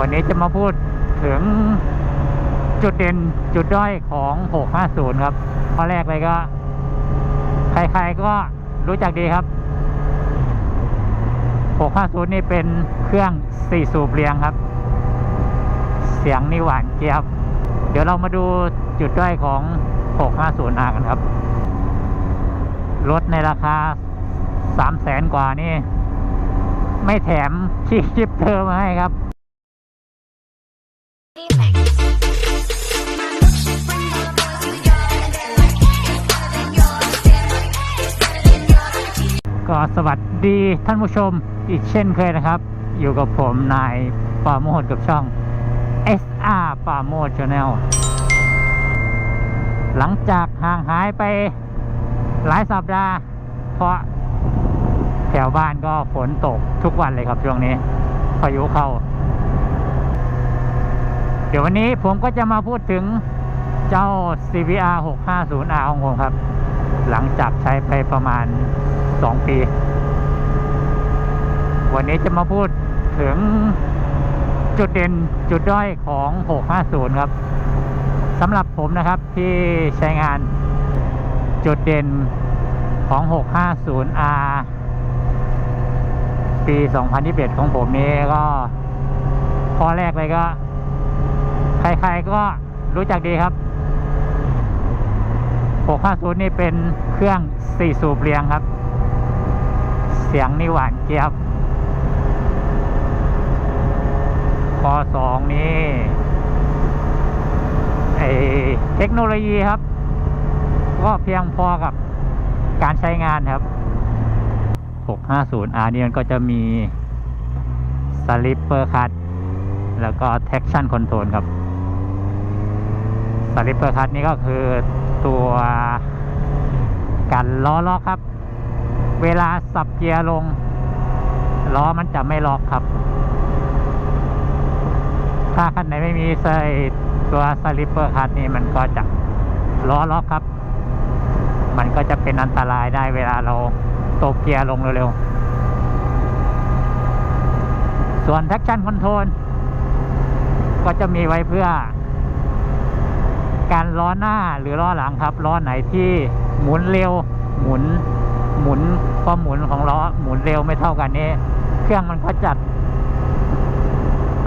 วันนี้จะมาพูดถึงจุดเด่นจุดด้อยของ 650 ครับข้อแรกเลยก็ ใครๆก็รู้จักดีครับ 650 นี่เป็นเครื่อง4สูบเรียงครับ เสียงนี่หวานเจี๊ยบ เดี๋ยวเรามาดูจุดด้อยของ 650R กันครับ รถในราคา3แสนกว่านี่ ไม่แถมที่ชิปเธอมาให้ครับ ก็สวัสดีท่านผู้ชมอีกเช่นเคยนะครับ อยู่กับผมนายปาโมดกับช่อง SR ปาโมด Channel หลังจากห่างหายไปหลายสัปดาห์ เพราะแถวบ้านก็ฝนตกทุกวันเลยครับช่วงนี้พายุเข้า เดี๋ยววันนี้ผมก็จะมาพูดถึงเจ้า CVR 650R ของผมครับ หลังจากใช้ไปประมาณ 2 ปี วันนี้จะมาพูดถึงจุดเด่นจุดด้อยของ 650 ครับสำหรับผมนะครับที่ใช้งานจุดเด่นของ 650R ปี 2021 ของผมนี้ก็ข้อแรกเลยก็ ใครๆก็รู้จักดีครับ 650 นี่เป็นเครื่อง 4 สูบเรียงครับ เสียงนี่หวานเจี๊ยบข้อ2นี่ไอเทคโนโลยีครับ ก็เพียงพอกับการใช้งานครับ 650R นี่มันก็จะมีสลิปเปอร์คัตแล้วก็ traction control ครับสลิปเปอร์คัตนี่ก็คือตัวกันล้อล็อกครับ เวลาสับเกียร์ลง ล้อมันจะไม่ล็อกครับ ถ้าคันไหนไม่มีใส่ตัวสลิปเปอร์คัตนี่มันก็จะล้อล็อกครับ มันก็จะเป็นอันตรายได้เวลาเราตบเกียร์ลงเร็วๆ ส่วน traction control ก็จะมีไว้เพื่อ การล้อหน้าหรือล้อหลังครับ ล้อไหนที่หมุนเร็วหมุน หมุนความหมุนของล้อหมุนเร็วไม่เท่ากันนี่เครื่องมันก็จัด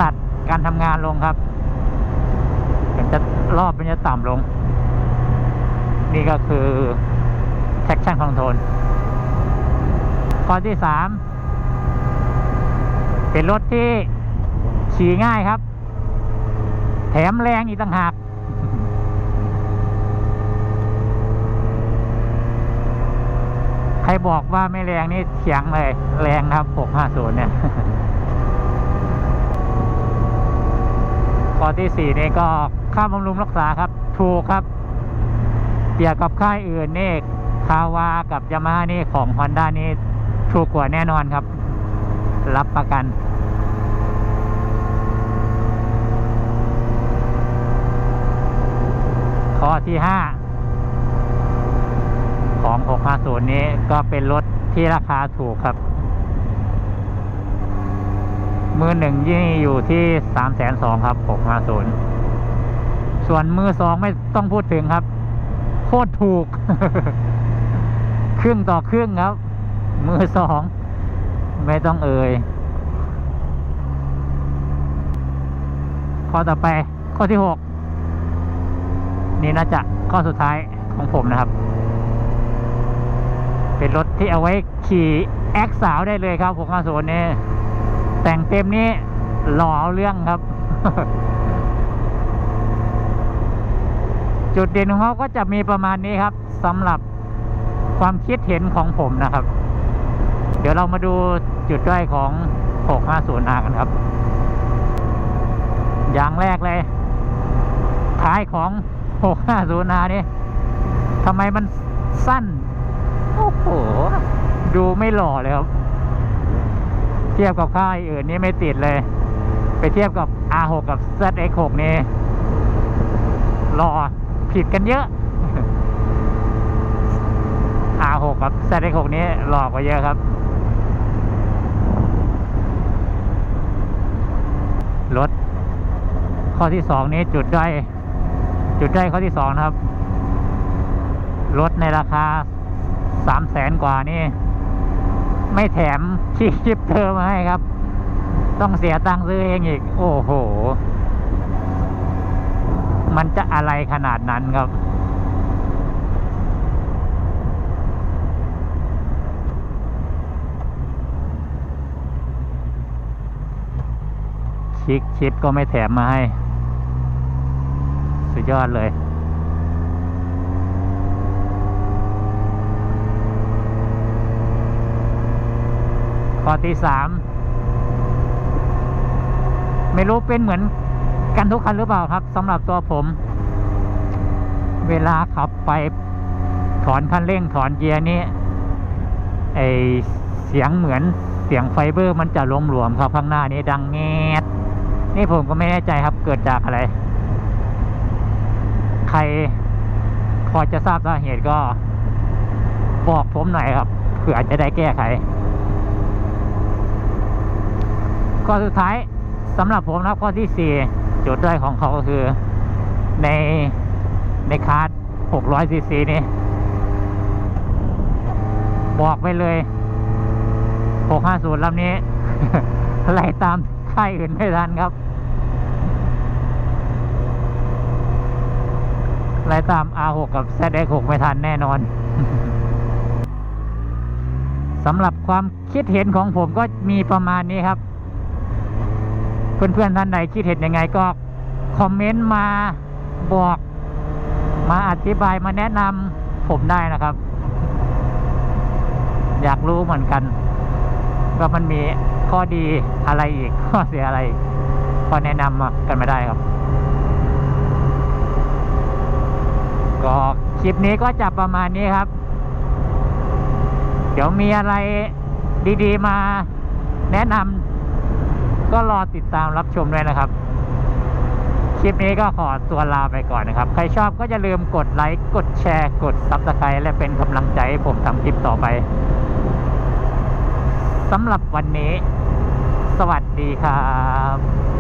ตัดการทำงานลงครับมันจะรอบมันจะต่ำลง นี่ก็คือ traction control ข้อที่สามเป็นรถที่ขี่ง่ายครับ แถมแรงอีกต่างหาก ใครบอกว่าไม่แรงนี่เถียงเลย แรงครับ 650 เนี่ยข้อที่สี่นี่ก็ค่าบำรุงรักษาครับ ถูกครับเปรียบกับค่ายอื่นนี่คาวากับยามาฮ่านี่ของ Honda นี่ถูกกว่าแน่นอนครับ รับประกัน ข้อที่ห้า ของ 650 นี้ก็เป็นรถที่ราคาถูกครับ มือหนึ่งยี่อยู่ที่สามแสนสองครับ 650 ส่วนมือสองไม่ต้องพูดถึงครับ โคตรถูก ครึ่งต่อครึ่งครับ มือสอง ไม่ต้องเอ่ย ข้อต่อไปข้อที่หกนี่น่าจะข้อสุดท้ายของผมนะครับ เป็นรถที่เอาไว้ขี่แอคสาวได้เลยครับผมข้าโซนนี้แต่งเต็มนี้หล่อเอาเรื่องครับ จุดเด่นของเขาก็จะมีประมาณนี้ครับสำหรับความคิดเห็นของผมนะครับ เดี๋ยวเรามาดูจุดด้อยของ 650R กันครับ อย่างแรกเลย ท้ายของ 650R นี่ทำไมมันสั้น โอ้โห ดูไม่หล่อเลยครับ เทียบกับค่ายอื่นนี่ไม่ติดเลย ไปเทียบกับ R6 กับ ZX6 นี่หล่อผิดกันเยอะ R6 กับ ZX6 นี่หล่อกว่าเยอะครับ รถ ข้อที่สองนี้จุดได้ จุดได้ข้อที่สองนะครับ รถในราคา สามแสนกว่านี่ ไม่แถมชีชิปเธอมาให้ครับ ต้องเสียตังค์ซื้อเองอีก โอ้โห มันจะอะไรขนาดนั้นครับชิกชิปก็ไม่แถมมาให้ สุดยอดเลย ข้อที่สามไม่รู้เป็นเหมือนกันทุกคันหรือเปล่าครับสำหรับตัวผม เวลาขับไปถอนคันเร่งถอนเกียร์นี่ไอเสียงเหมือนเสียงไฟเบอร์มันจะลมหลวมครับข้างหน้านี้ดังแงดนี่ผมก็ไม่แน่ใจครับเกิดจากอะไร ใครพอจะทราบสาเหตุก็ บอกผมหน่อยครับเผื่อจะได้แก้ไข ข้อสุดท้ายสำหรับผมนะข้อที่สี่จุดด้อยของเขาก็คือในในคาร์ด600ซีซีนี่บอกไปเลย 650ลำนี้ไล่ตามค่ายอื่นไม่ทันครับไล่ตาม R6 กับ ZX6 ไม่ทันแน่นอนสำหรับความคิดเห็นของผมก็มีประมาณนี้ครับ เพื่อนๆท่านใดคิดเห็นยังไงก็คอมเมนต์มาบอก มาอธิบายมาแนะนำผมได้นะครับ อยากรู้เหมือนกันว่ามันมีข้อดีอะไรอีก ข้อเสียอะไรอีกก็แนะนำมากันมาได้ครับ ก็คลิปนี้ก็จะประมาณนี้ครับ เดี๋ยวมีอะไรดีๆมาแนะนำ ก็รอติดตามรับชมด้วยนะครับ คลิปนี้ก็ขอตัวลาไปก่อนนะครับ ใครชอบก็อย่าลืมกดไลค์กดแชร์ กด s u b สไครต์และเป็นกำลังใจให้ผมทำคลิปต่อไปสำหรับวันนี้ สวัสดีครับ